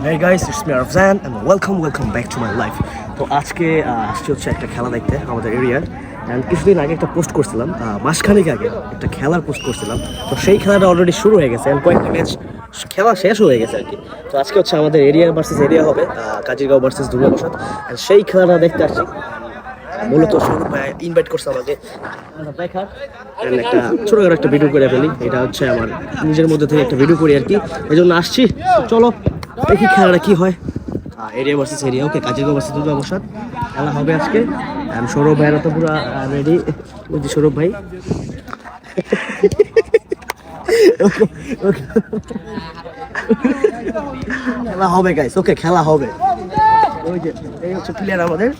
Hey guys, it's me Arfzan and welcome, welcome back to my life. তো আজকে আসছি হচ্ছে একটা খেলা দেখতে আমাদের এরিয়ার অ্যান্ড কিছুদিন আগে একটা পোস্ট করছিলাম মাসখানেক আগে একটা খেলার পোস্ট করছিলাম। তো সেই খেলাটা অলরেডি শুরু হয়ে গেছে and কয়েকটা ম্যাচ খেলা শেষ হয়ে গেছে আর কি। তো আজকে হচ্ছে আমাদের এরিয়া ভার্সেস এরিয়া হবে কাজিরগাঁও ভার্সেস দুর্গাপ্রসাদ। And সেই খেলাটা দেখতে আসছি। মূলত সৌরভ ভাই ইনভাইট করছে আমাকে। একটা ছোটখাটো একটা ভিডিও করে ফেলি। এটা হচ্ছে আমার নিজের মধ্যে থেকে একটা ভিডিও করি আর কি। এই জন্য আসছি। চলো। দেখি খেলাটা কি হয়। Area versus area. Okay Kazirgaon versus Durga Prasad. খেলা হবে আজকে। And সৌরভ ভাইয়েরা তো পুরো রেডি ওই যে সৌরভ ভাই। খেলা হবে গাইস ওকে খেলা হবে। ওই যে প্লেয়ার আমাদের।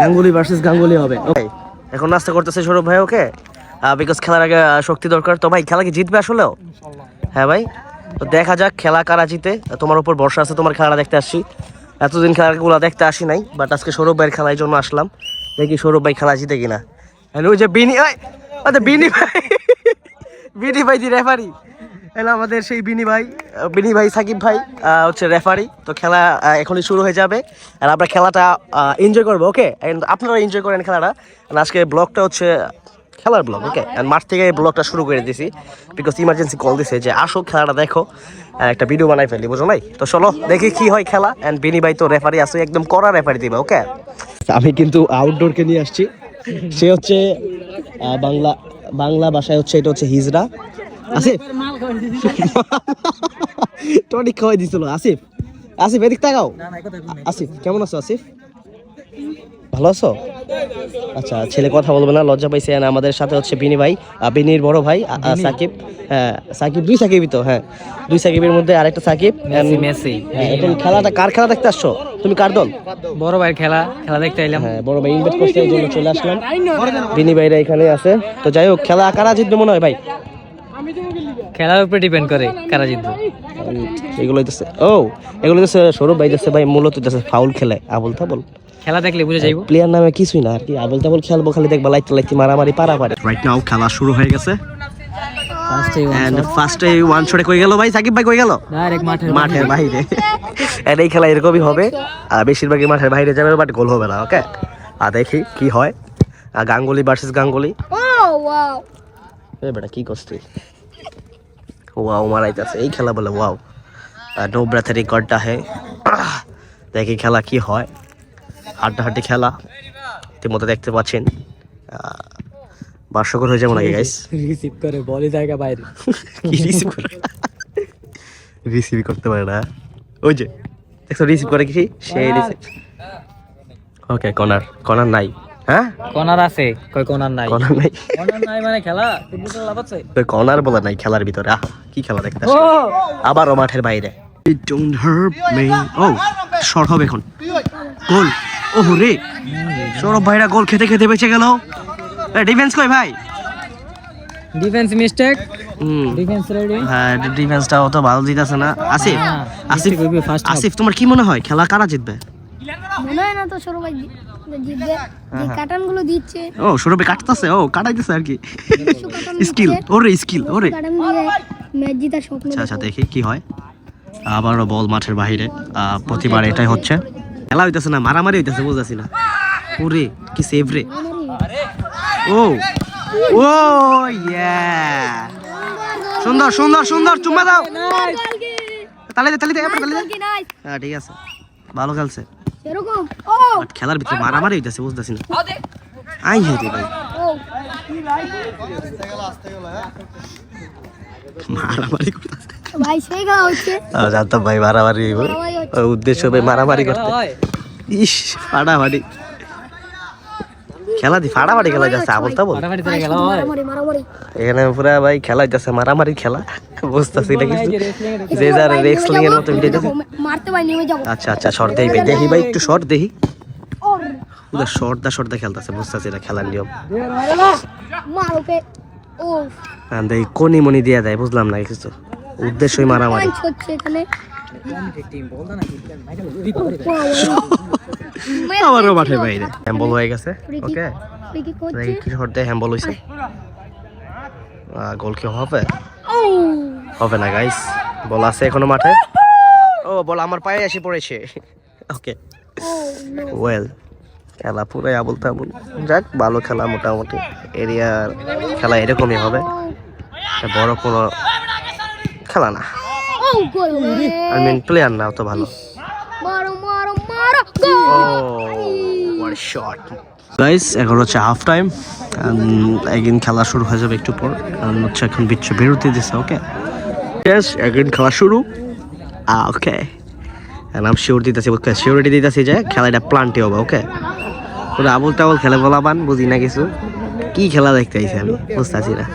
গাঙ্গুলি ভার্সেস গাঙ্গুলি হবে। ওকে এখন নাস্তা করতেছে সৌরভ ভাই ওকে বিকজ খেলার আগে শক্তি দরকার। তো ভাই, খেলা কি জিতবে আসলেও? হ্যাঁ ভাই? তো দেখা যাক খেলা কারা জিতে। তোমার উপর ভরসা আছে, তোমার খেলাটা দেখতে আসছি। এতদিন খেলাগুলো দেখতে আসি নাই বাট আজকে সৌরভ ভাইয়ের খেলার জন্য আসলাম। দেখি সৌরভ ভাই খেলা জিতে কিনা। ওই যে বিনি, ওই তো বিনি ভাই। বিনি ভাই দি রেফারি এলা আমাদের সেই বিনি ভাই বিনি ভাই, সাকিব ভাই হচ্ছে রেফারি তো খেলা এখনই শুরু হয়ে যাবে। আর আমরা খেলাটা এনজয় করব ওকে আপনারা এনজয় করেন খেলাটা। আজকে ব্লগটা হচ্ছে খেলার ব্লগ ওকে এন্ড মাঠ থেকে এই ব্লগটা শুরু করে দিছি বিকজ ইমার্জেন্সি কল দিছে যে, আসো খেলাটা দেখো একটা ভিডিও বানাই ফেলি, বুঝো নাই? তো চলো, দেখি কি হয় খেলা। এন্ড বিনি ভাই তো রেফারি আছে, একদম কড়া রেফারি দিবে ওকে আমি কিন্তু আউটডোরকে নিয়ে আসছি। সে হচ্ছে বাংলা বাংলা ভাষায় হচ্ছে, এটা হচ্ছে হিজরা। আসিফ? টনিক খাওয়াই দিছিল? আসিফ? আসিফ, এদিক তাকাও। আসিফ, কেমন আছো, আসিফ? ভালো আছো? আচ্ছা ছেলে কথা বলবে না লজ্জা পাইছে। আমাদের সাথে হচ্ছে বিনি ভাই বিনির বড় ভাই সাকিব হ্যাঁ সাকিব দুই সাকিবই তো হ্যাঁ। দুই সাকিবের মধ্যে আরেকটা সাকিব মেসি মেসি। হ্যাঁ, খেলাটা কার খেলা দেখতে আসছো? তুমি কার দল? বড় ভাইয়ের খেলা খেলা দেখতে এলাম হ্যাঁ বড় ভাই ইনভাইট করছে এই জন্য চলে আসলাম। বিনি ভাইরা এখানে আছে। তো যাই হোক খেলা কারা জিতবে মনে হয় ভাই? খেলার উপরে ডিপেন্ড করে কারা জিতবে। এগুলো ও এগুলো সৌরভ ভাই হইতেছে ভাই মূলত হইতেছে ফাউল খেলে আবল তাবল খেলা দেখলে বুঝে যাইব। প্লেয়ার নামে কিছুই না আর কি আবল তাবল খেলব খালি দেখবা লাইতে লাইতে মারামারি পারাপারি। রাইট নাও খেলা শুরু হয়ে গেছে। ফার্স্টে ওয়ান শটে কই গেল ভাই? সাকিব ভাই কই গেল? ডাইরেক্ট মাঠে মাঠের বাইরে। এই খেলা এরকমই হবে। আর বেশিরভাগই মাঠের বাইরে যাবে বাট গোল হবে না ওকে আর দেখি কি হয়। আর গাঙ্গুলি ভার্সেস গাঙ্গুলি। এ বেটা কি করছিস তুই? ওয়াও মারাইতেছে। এই খেলা বলে ওয়াও নো রেকর্ডটা হে। দেখি খেলা কি হয়। হাড্ডাহাড্ডি খেলা ইতিমধ্যে দেখতে পাচ্ছেন। আহ, বার্ষকর হয়ে যাব নাকি গাইস রিসিভ করে বলি জায়গা বাইরে। কি রিসিভ করে? রিসিভ করতে পারে না। ওই যে দেখছ রিসিভ করে কি সেই? রিসিভ ওকে কর্নার কর্নার নাই। হ্যাঁ? কোনার আছে। কই কোনার নাই? কর্নার নাই। কোনার নাই মানে খেলা? ফুটবল লাভ আছে? কর্নার বলে নাই খেলার ভিতরে? আহ কি খেলা দেখতে? আবারও মাঠের বাইরে। ডোন্ট হার্ট মি ও শর্ট হবে এখন। গোল ওহ রে সৌরভ ভাইরা গোল খেতে খেতে বেঁচে গেল। ডিফেন্স কই ভাই? ডিফেন্স মিস্টেক ডিফেন্স রেডি হ্যাঁ ডিফেন্সটা অত ভালো দিতেছে না। আসিফ হ্যাঁ, আসিফ। আসিফ তোমার কি মনে হয়? খেলা কারা জিতবে? মনে হয় না তো সৌরভ ভাই জি- জিতবে। যে কাটানগুলো দিচ্ছে। ও সৌরভে কাটতেছে? ও কাটাইতেছে আর কি। স্কিল ওরে স্কিল ওরে। আচ্ছা আচ্ছা দেখি কি হয়। আবারও বল মাঠের বাইরে। আহ, প্রতিবার এটাই হচ্ছে। খেলা হইতেছে না, মারামারি হইতেছে, বুঝতেছি না। ওরে, কি সেভ রে। ও ও সুন্দর সুন্দর সুন্দর, চুম্মা দাও। তালে দে তালে দে তালে দে। হ্যাঁ ঠিক আছে। ভালো খেলছে। খেলার ভিতরে মারামারি হইতেছে, বুঝতেছি না। আই হে রে ভাই। মারামারি করতেছে। ভাই সেই খেলা হচ্ছে। জানতাম ভাই মারামারি উদ্দেশ্য ভাই মারামারি করতে। ইস ফাটাফাটি। খেলা দি ফাটাফাটি খেলা যাচ্ছে আবল তাবল ফাটাফাটি থেকে খেলা হয়। মারামারি মারামারি। এখানে পুরা ভাই খেলা যাচ্ছে মারামারি খেলা। বুঝতেছি না কিছু। যে যার ভাই, রেক্সলিং এর মতো ভিডিও আচ্ছা আচ্ছা শর্ট দেই ভাই। দেখি ভাই একটু শর্ট দেখি। ওর পুরো শর্ট দা শর্ট দা খেলতেছে বুঝতেছি না খেলার নিয়ম। কোনি মনি দিয়ে দেয় বুঝলাম না কিছু। উদ্দেশ্যই মারামারি। পাঁচ হচ্ছে এখানে। আবারও মাঠের বাইরে। হ্যাম্বল হয়ে গেছে। ওকে কি দেয় হ্যাম্বল হইছে। গোল কি হবে? হবে না গাইস বল আছে এখনও মাঠে। ও বল আমার পায়ে এসে পড়েছে। ওকে ওয়েল খেলা পুরাই আবুল তাবুল যাক ভালো খেলা মোটামুটি। এরিয়ার খেলা এরকমই হবে। এটা বড় কোনো খেলা না। আই মিন প্লেয়ার না অত ভালো। শট গাইস এখন হচ্ছে হাফ টাইম একদিন খেলা শুরু হয়ে যাবে একটু পর। কারণ হচ্ছে এখন বিচ্ছু বিরতি দিচ্ছে ওকে ইয়েস একদিন খেলা শুরু। ওকে নাম শিওর দিতেছি ওকে শিওরিটি দিতেছি যে খেলাটা প্লান্টে হবে ওকে পুরো আবুল তাবুল খেলে বলাবান বুঝি না কিছু। কি খেলা দেখতে আইছি আমি বুঝতেছি না।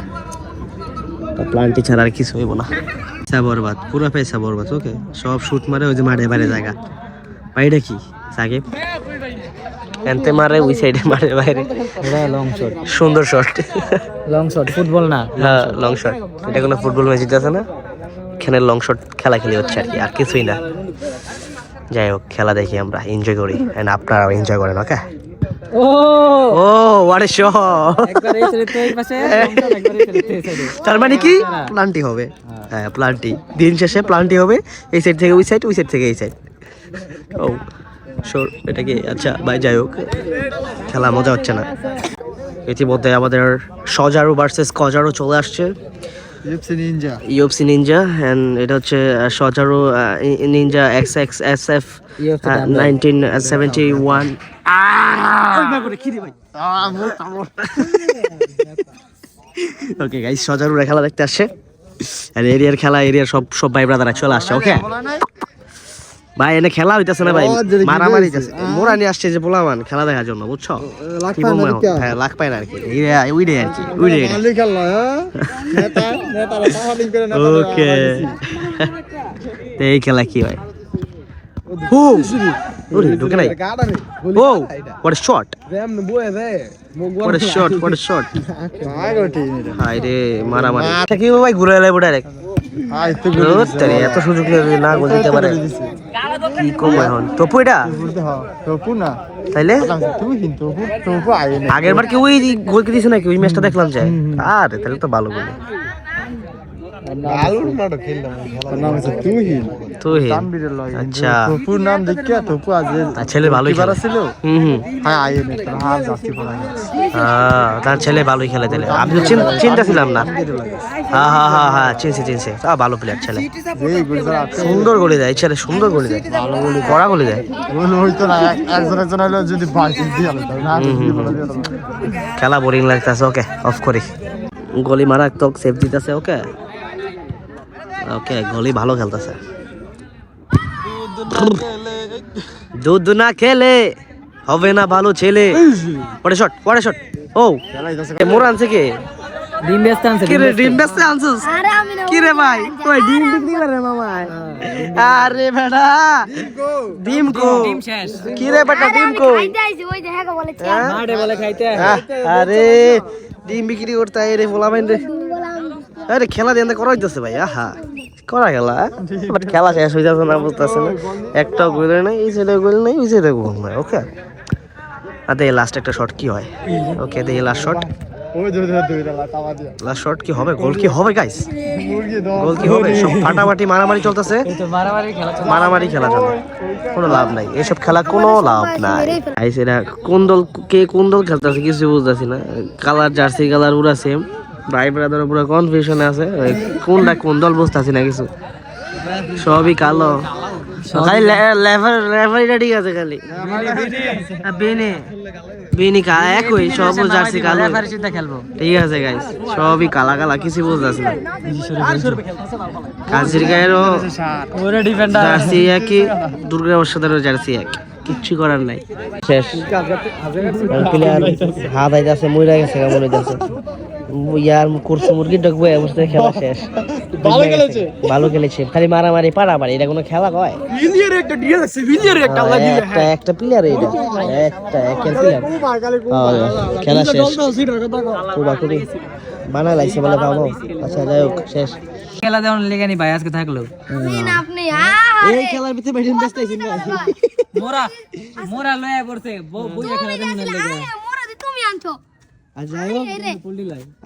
প্লান্টি ছাড়া আর কিছু হইব না। পয়সা বরবাদ পুরো পয়সা বরবাদ ওকে সব শুট মারে ওই যে মাঠে বাইরে জায়গা। বাইরে কি? সাকিব? এনতে মারে ওই সাইডে মারে বাইরে। এটা লং শট সুন্দর শট লং শট ফুটবল না হ্যাঁ লং শট এটা কোনো ফুটবল ম্যাচ আছে না? এখানে লং শট খেলা খেলি হচ্ছে আর কি আর কিছুই না। যাই হোক খেলা দেখি আমরা এনজয় করি। এন্ড আপনারাও এনজয় করেন ওকে ও। ও হোয়াট এ শট একবার এই সাইডে তো এই পাশে একবার এই সাইডে তো এই সাইডে তার মানে কি? প্লান্টি হবে। হ্যাঁ। প্লান্টি দিন শেষে প্লান্টি হবে এই সাইড থেকে ওই সাইড ওই সাইড থেকে এই সাইড ও শোর এটা কি? আচ্ছা ভাই যাই হোক। খেলা মজা হচ্ছে না। ইতিমধ্যে আমাদের সজারু ভার্সেস কজারু চলে আসছে। ইউপসি নিনজা ইউএফসি নিনজা অ্যান্ড এটা হচ্ছে সজারু ninja X X S F nineteen seventy one okay guys সজারুরা খেলা দেখতে আসছে। আর এরিয়ার খেলা এরিয়ার সব সব ভাই ব্রাদাররা চলে আসছে ওকে ভাই এনে খেলা হইতাছে না ভাই? যদি মারামারি। হইতাছে। মোরা নিয়ে আসছে যে পোলামান খেলা দেখার জন্য বুঝছ? কি বলব? হ্যাঁ লাখ পায় না আর কি। এই- ওইটাই আর কি তাহালিং করে ওকে এই খেলা কি হয় হু ওরে ঢুকে নাই? ও হোয়াট শট রেম বয়ে দে মগওয়ার হোয়াট শট হোয়াট শট আগো ঠিক রে হাই রে মারামারি। কি ভাই ঘুরে এলাই ডাইরেক্ট হাই তো তারে এত সুযোগ না গোল দিতে পারে। কি কম এখন? এটা? তাইলে? তুমি কিন্তু আগের বার কি ওই গোল কি দিছে নাকি? ওই ম্যাচটা দেখলাম যে। আরে তাহলে তো ভালো গোল। আলুর খেললাম নাম তানবীরের লয় আচ্ছা। নাম তার ছেলে ভালোই খেলে। ছিল হুম হুম। হ্যাঁ আইয়ে না তার পড়া হ্যাঁ, তার ছেলে ভালোই খেলে তাহলে। আমি তো চিন্তা ছিলাম না। হ্যাঁ হ্যাঁ হ্যাঁ হ্যাঁ চিনছি চিনছি। তা ভালো প্লেয়ার ছেলে। সুন্দর গলি দেয় ছেলে সুন্দর গলি দেয়। কড়া গলি দেয়। না একজন একজন যদি দিয়ে না খেলা বোরিং লাগতেছে ওকে অফ করি। গলি মারা তো সেফ দিতেছে ওকে। ওকে গলি ভালো খেলতেছে। দুধ না খেলে। হবে না ভালো ছেলে। পরে শট পরে শট ও মোর আনছে কে? ডিম ব্যস্ত আনছে কি রে ডিম বেচতে। আনছিস? আরে আমি না কি রে ভাই? ওই ডিম বিক্রি করে মামা? আরে বেটা ডিম কো। ডিম শেষ। কি রে বেটা ডিম কো? খাইতে ওই দেখে কে বলে? বলে খাইতে আরে ডিম বিক্রি করতে রে আরে খেলা দিয়ে করা হইতেছে ভাই আহা। করা খেলা বাট খেলা শেষ হয়ে যাচ্ছে না বুঝতেছে না। একটা গোল নাই। এই সাইডে গোল নাই ওই সাইডে গোল নাই ওকে? আর দেখি লাস্ট একটা শট কি হয়? ওকে দেখি লাস্ট শট লাস্ট শট কি হবে? গোল কি হবে গাইস মুরগি গোল কি হবে? সব ফাটাফাটি মারামারি চলতেছে। মারামারি খেলা চলে মারামারি খেলা চলে কোনো লাভ নাই। এসব খেলা কোনো লাভ নাই। এরা কোন দল কে কোন দল খেলতেছে কিছু বুঝতেছি না। কালার জার্সি কালার পুরা সেম ভাই ব্রাদার পুরো কনফিউশনে আছে কোনটা কোন দল বুঝতেছি না কিছু। সবই কালো। খালি লেফার লেফারিটা ঠিক আছে খালি। বেনে। বেনি কা একই সব জার্সি কালো। খেলব। ঠিক আছে গাইস সবই কালা কালা কিছু বুঝতেছি না। কাজির গায়েরও জার্সি একই দুর্গা বর্ষাদারও জার্সি এক কিচ্ছু করার নাই। শেষ। প্লেয়ার হাত আছে মইরা গেছে কেমন হইতাছে। ইয়ার করছে মুরগি ডকবো খেলা শেষ। ভালো খেলেছে। ভালো খেলেছে। খালি মারামারি পাড়ামারি এটা কোনো খেলা কয়? একটা ডিএল আছে ভিলিয়ার একটা হ্যাঁ, একটা একটা প্লেয়ার এটা। একটা প্লেয়ার খেলা শেষ। কুবা কুবি বানা লাগছে বলে আচ্ছা যাই হোক শেষ। খেলা যেমন লেগে নি ভাই আজকে থাকল। আপনি এই খেলার ভিতরে ব্যাটিং ব্যস্ত আছেন মোরা মোরা লয়ে পড়ছে। বইয়া খেলা দেন লেগে মোরা তুমি আনছো। আর যাই হোক এই রে,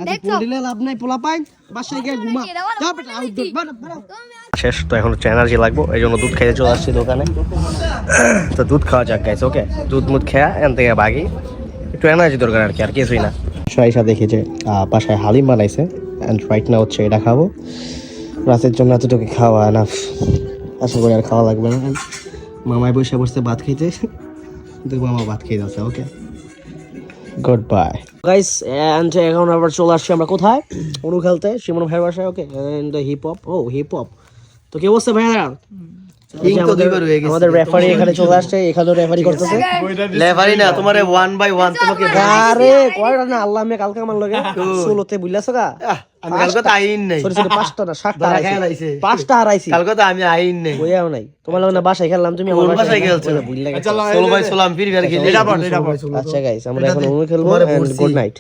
আচ্ছা লাভ নাই পোলা পাইন বাসায় গিয়ে ঘুমা। বেটা শেষ তো এখন হচ্ছে এনার্জি লাগবো এই জন্য দুধ খেতে চলে আসছি দোকানে। তো দুধ খাওয়া যাক গাইছে ওকে দুধ মুধ খেয়া এন থেকে বাগি। একটু এনার্জি দরকার আর কি আর কিছুই না। সাইসা দেখি যে বাসায় হালিম বানাইছে অ্যান্ড রাইট না হচ্ছে এটা খাব। রাতের জন্য এতটুকু খাওয়া এনাফ আশা করি আর খাওয়া লাগবে না। মামাই বসে বসে ভাত খেতে কিন্তু মামা ভাত খেয়ে যাচ্ছে okay good bye guys and এখন আবার চলে আসছি আমরা কোথায়? অনু খেলতে শিমন ভাইয়ের বাসায় ওকে এন্ড হিপ হপ ও হিপ হপ তো কি অবস্থা ভাইয়া? King তো দুইবার হয়ে গেছে। আমাদের রেফারি এখানে চলে আসছে এখানেও রেফারি করতেছে। লেভারি না তোমারে ওয়ান বাই ওয়ান তোমাকে আরে কয়টা না আল্লাহ মে কালকে আমার লগে ষোলোতে বুঝলাছ গা? আমি কালকে তো আইন নাই। সরি সরি পাঁচটা না সাতটা হারাইছি। পাঁচটা হারাইছি। কালকে তো আমি আইন নাই। বইয়াও নাই। তোমার লগে না বাসায় খেললাম তুমি আমার বাসায় খেলছো? ভুল লাগে ষোলো বাই ষোলো ফির ফির খেলি। আচ্ছা গাইস আমরা এখন খেলব গুড নাইট